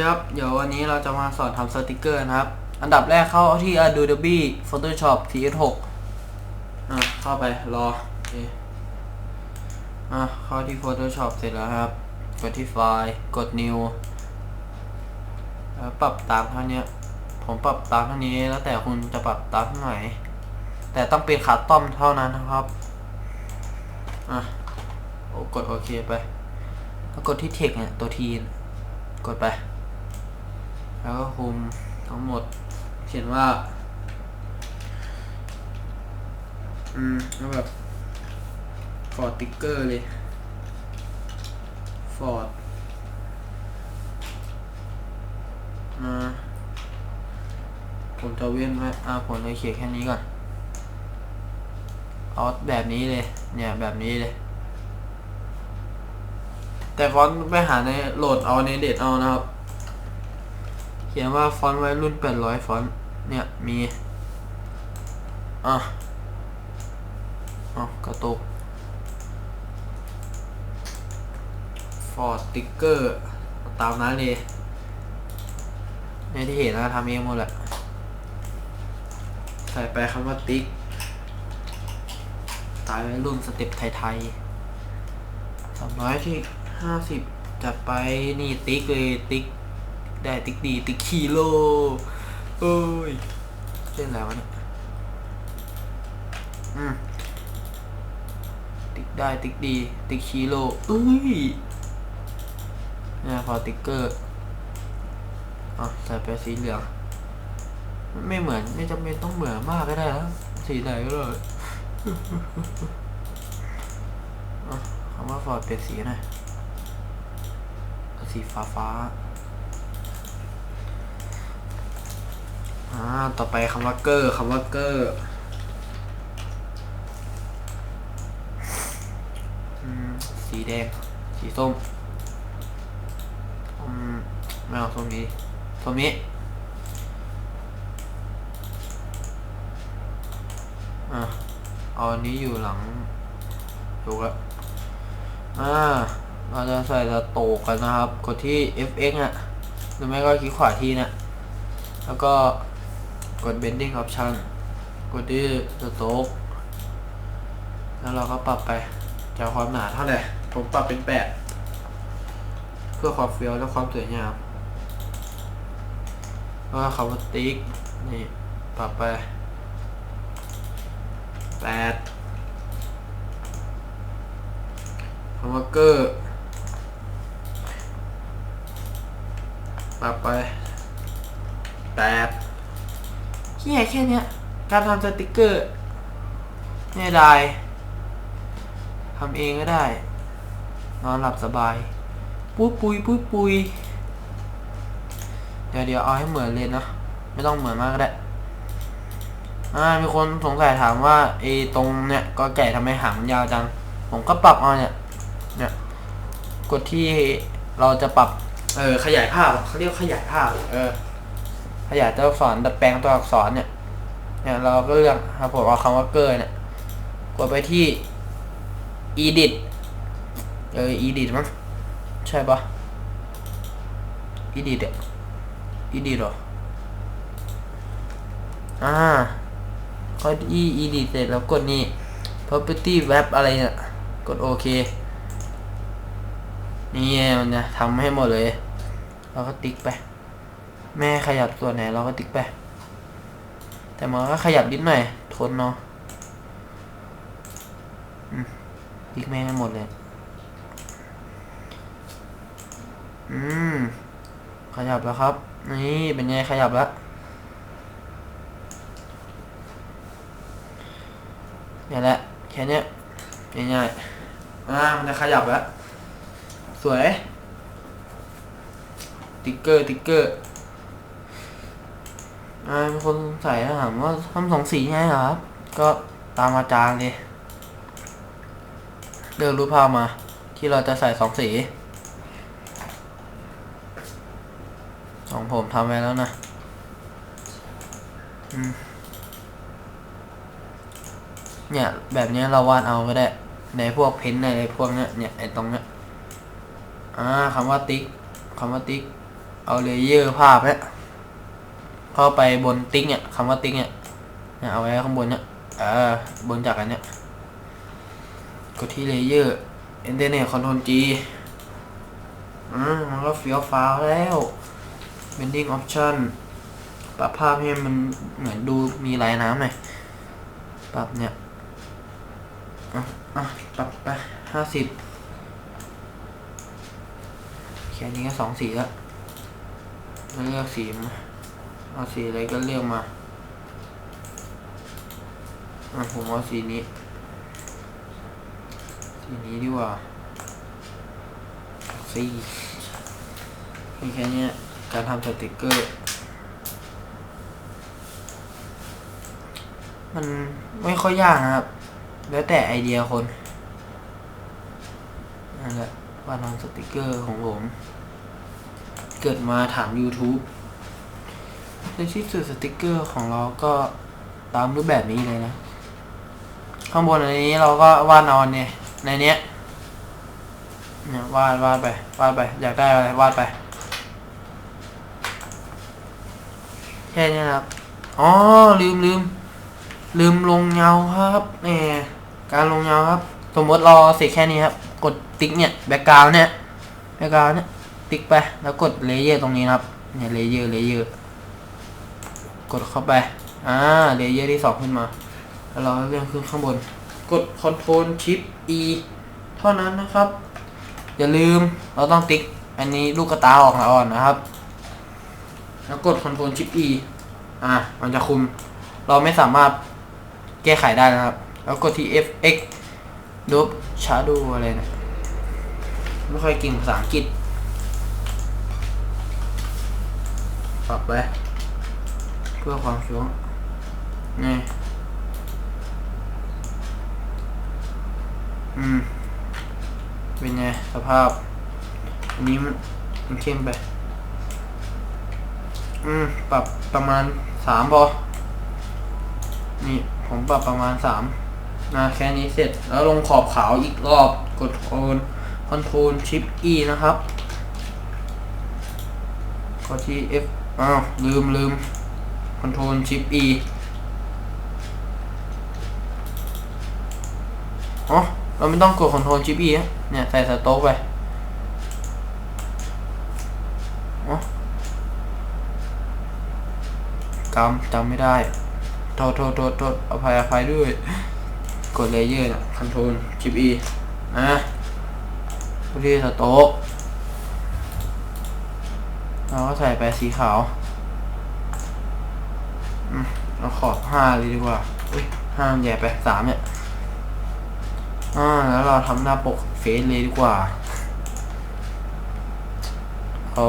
เดี๋ยววันนี้เราจะมาสอนทำสติกเกอร์นะครับ อันดับแรกเข้าที่ Adobe Photoshop CS6 อะเข้าไปรอโอเคอะเข้าที่ Photoshop เสร็จแล้วครับ กดที่ไฟล์กด New แล้วปรับตามเท่านี้ผมปรับตามเท่านี้แล้วแต่คุณจะปรับตามเท่าไหนแต่ต้องเป็นคัสตอมเท่านั้นนะครับ อะโอ้กดโอเคไป แล้วกดที่ Text เนี่ยตัวทีกดไป แล้วก็คุมทั้งหมด เขียนว่า อืมแล้วแบบฟอร์ดติ๊กเกอร์เลยฟอร์ดอ่าผมจะเว้นไว้อ่าผมจะเขียนแค่นี้ก่อนเอาแบบนี้เลย เนี่ยแบบนี้เลย แต่ฟอนต์ไปหาในโหลดเอาในเด็ดเอานะครับ เขียนว่าฟอนต์ไว้รุ่น800ฟอนต์เนี่ยมีอะอ๋อกระตุกฟอร์ดติ๊กเกอร์ ตามนั้นเลยในที่เห็นนะทำเองหมดแหละใส่ไปคำว่าติ๊กตายไว้รุ่นสเต็ปไทยๆสามร้อยที่ห้าสิบจัดไปนี่ติ๊กเลยติ๊ก ได้ติ๊กดีติ๊กคีโลเอ้ยเล่นอะไรวะเนี่ยอืมติ๊กได้ติ๊กดี ติ๊กคีโลเอ้ยเนี่ยพอติ๊กเกอร์อะใส่ไปสีเหลืองไม่เหมือนไม่จำเป็นต้องเหมือนมากก็ได้นะสีไหนก็เลยอะคำว่าฟอร์ดเปลี่ยนสีหน่อยสีฟ้าฟ้าๆอ่าต่อไปคำว่าเกอร์คำว่าเกอร์สีแดง สีส้มอืมไม่เอาส้มนี้ส้มนี้อะเอาอันนี้อยู่หลังถูกแล้วอ่าเราจะใส่สโตกกันนะครับ กดที่ fx อะหรือไม่ก็คลิกขวาที่นี่ยแล้วก็ กด bending option กดที่สโตกแล้วเราก็ปรับไปจากความหนาเท่าไหร่ ผมปรับเป็นแปดเพื่อความเฟี้ยวและความสวยงามแล้วก็คำว่าติ๊กนี่ปรับไปแปดคำว่าเกอร์ปรับไปแปด เฮียแค่เนี้ย การทำสติกเกอร์เนี่ยได้ทำเองก็ได้ นอนหลับสบาย ปุ้ยปุยปุ้ยปุยเดี๋ยวเดี๋ยวเอาให้เหมือนเลยนะ ไม่ต้องเหมือนมากก็ได้อ่ามีคนสงสัยถามว่าไอ้ตรงเนี่ยก็ไก่ทำไมหางมันยาวจัง ผมก็ปรับเอาเนี่ยเนี่ยกดที่เราจะปรับ เออขยายภาพเขาเรียกขยายภาพ เออ ขยายตัวอักษรดัดแปลงตัวอักษรเนี่ยเนี่ยเราก็เลือกครับผมเอาคำว่าเกอร์เนี่ยกดไปที่ edit เออ edit มั้งใช่ปะ edit อะ edit หรออ่าก็อี edit เสร็จแล้วกดนี่ property web อะไรเนี่ยกดโอเคนี่มันจะทำให้หมดเลย เราก็ติ๊กไป แม่ขยับส่วนไหนเราก็ติ๊กไป แต่มันก็ขยับนิดหน่อย ทนเนาะติ๊กแม่งให้หมดเลย อืม ขยับแล้วครับ นี่เป็นไงขยับแล้วนี่แหละ แค่เนี้ยง่ายๆอ่ามันจะขยับแล้ว สวย ติ๊กเกอร์ ติ๊กเกอร์ อ่ามีคนสงสัยถามว่าทำสองสีไงเหรอครับ ก็ตามอาจารย์เลยเลือกรูปภาพมา ที่เราจะใส่สองสีของผมทำไว้แล้วนะเนี่ย แบบนี้เราวาดเอาก็ได้ ในพวกเพ้นท์อะไรพวกเนี้ยเนี่ยไอตรงเนี้ยอ่าคำว่าติ๊กคำว่าติ๊ก เอาเลเยอร์ภาพเนี่ย เข้าไปบนติ๊กเนี่ยคำว่าติ๊กเนี่ยเอาไว้ข้างบนเนี่ยเออบนจากอันเนี้ยกดที่เลเยอร์เอินเทอร์เน็ตคอนโทรลจีอืมมันก็เฟี้ยวฟ้าวแล้ว bending option ปรับภาพให้มันเหมือนดูมีลายน้ำหน่อยปรับเนี่ยอะอะปรับไปห้าสิบแค่นี้ก็สองสีแล้วแล้วเลือกสีมา เอาสีอะไรก็เลือกมา อะผมเอาสีนี้ สีนี้ดีกว่าสีมีแค่เนี้ยการทำสติกเกอร์ มันไม่ค่อยยากนะครับ แล้วแต่ไอเดียคนนั่นแหละว่าทำสติกเกอร์ของผม เกิดมาถาม YouTube ในที่สุดสติกเกอร์ของเราก็ตามรูปแบบนี้เลยนะ ข้างบนอันนี้เราก็วาดเอาเนี่ยในเนี้ยเนี่ยวาดวาดไปวาดไป อยากได้อะไรวาดไปแค่นี้ครับ อ๋อ ลืมลืม ลืมลงเงาครับแหมการลงเงาครับ สมมติเราเสร็จแค่นี้ครับ กดติ๊กเนี่ยแบ็กกราวเนี่ยแบ็กกราวเนี่ย ติ๊กไป แล้วกดเลเยอร์ตรงนี้ครับ เนี่ยเลเยอร์เลเยอร์ กดเข้าไป อ่าเลเยอร์ที่สองขึ้นมา แล้วเราเลื่อนขึ้นข้างบน กด Ctrl Shift E เท่านั้นนะครับ อย่าลืมเราต้องติ๊ก อันนี้ลูกกระตาออกก่อนนะครับ แล้วกด Ctrl Shift E อ่า มันจะคุม เราไม่สามารถแก้ไขได้นะครับ แล้วกดที่ fx ลบ shadow อะไรนะ ไม่ค่อยเก่งภาษาอังกฤษปรับไป เพื่อความชัวร์นี่อืม เป็นไงสภาพ อันนี้มันมันเข้มไป อืม ปรับประมาณสามพอ นี่ผมปรับประมาณสามนะแค่นี้เสร็จแล้วลงขอบขาวอีกรอบกดโอนคอนโทรลชิป E นะครับกดที่ F อ้าวลืมลืม คอนโทรลชิป E อ๋อเราไม่ต้องกดคอนโทรลชิป E อะเนี่ย ใส่สต๊อกไปอ๋อกำจำไม่ได้ โทษโทษโทษโทษอภัยอภัยด้วย กดเลเยอร์นะคอนโทรลชิป E อะพอดีสโต๊กเราก็ใส่ไปสีขาว อืมเรา ขอบห้าเลยดีกว่าอุ้ยห้ามใหญ่ไปสามเนี่ยอ่าแล้วเราทำหน้าปกเฟซเลยดีกว่าเอา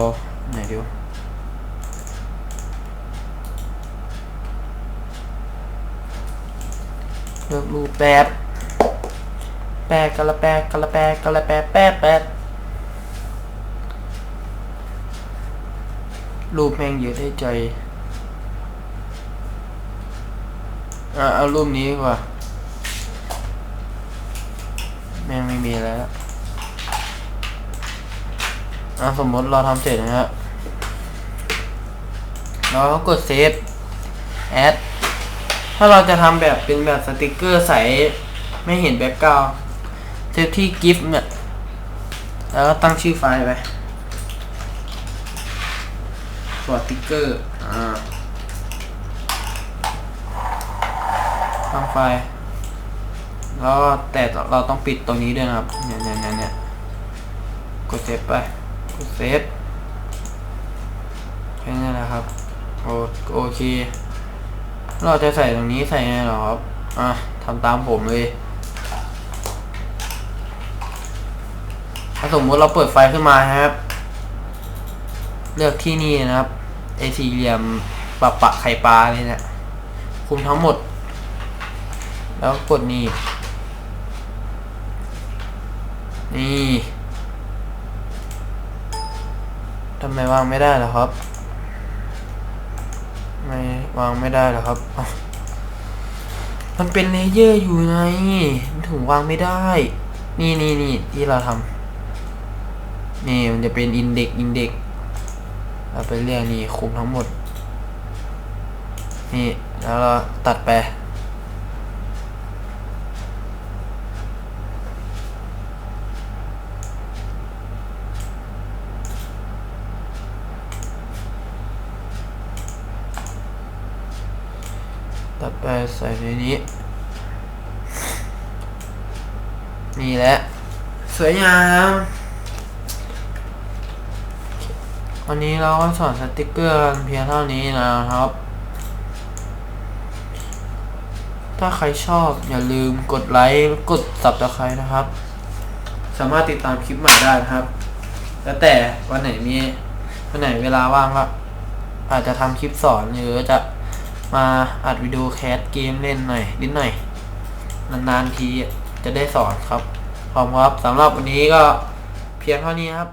ไหนเดียวเลือกรูปแป๊บแปะกะละแปะกะละแปะกะละแปะแป๊บแป๊บรูปแม่งเยอะได้ใจ อะเอารูปนี้ดีกว่าแม่งไม่มีแล้วอะสมมติเราทำเสร็จนะฮะเราก็กดเซฟแอดถ้าเราจะทำแบบเป็นแบบสติกเกอร์ใสไม่เห็นแบ็กกราวเซฟที่กิฟต์เนี่ย แล้วก็ตั้งชื่อไฟล์ไปสวสติกเกอร์ อ่า ตั้งไฟล์แล้วแต่เราต้องปิดตรงนี้ด้วยนะครับเนี่ยเนี่ยเนี่ยเนี่ยกดเซฟไปกดเซฟแค่นี้แหละครับโอโอเค เราจะใส่ตรงนี้ใส่ไงหรอครับอะทำตามผมเลยถ้าสมมติเราเปิดไฟขึ้นมาครับ เลือกที่นี่นะครับไอสี่เหลี่ยมปะปะไข่ปลาเลยเนะี่ยคุมทั้งหมด แล้วกดนี่ นี่ทำไมวางไม่ได้ล่ะครับ ไม่วางไม่ได้หรอครับ มันเป็นเลเยอร์อยู่ไงมันถึงวางไม่ได้ นี่นี่นี่ที่เราทำนี่มันจะเป็นอินเด็กอินเด็กเราไปเรียงนี่คุมทั้งหมด นี่ แล้วเราตัดไป ตัดไปใส่ในนี้ นี่แหละ สวยงามวันนี้เราก็สอนสติกเกอร์เพียงเท่านี้นะครับ ถ้าใครชอบอย่าลืมกดไลค์กด subscribe นะครับ สามารถติดตามคลิปใหม่ได้นะครับ แล้วแต่วันไหนมีวันไหนเวลาว่างก็อาจจะทำคลิปสอนหรือจะ มาอัดวิดีโอแคสเกมเล่นหน่อยนิดหน่อย นานๆทีจะได้สอนครับขอบคุณครับสำหรับวันนี้ก็เพียงเท่านี้ครับ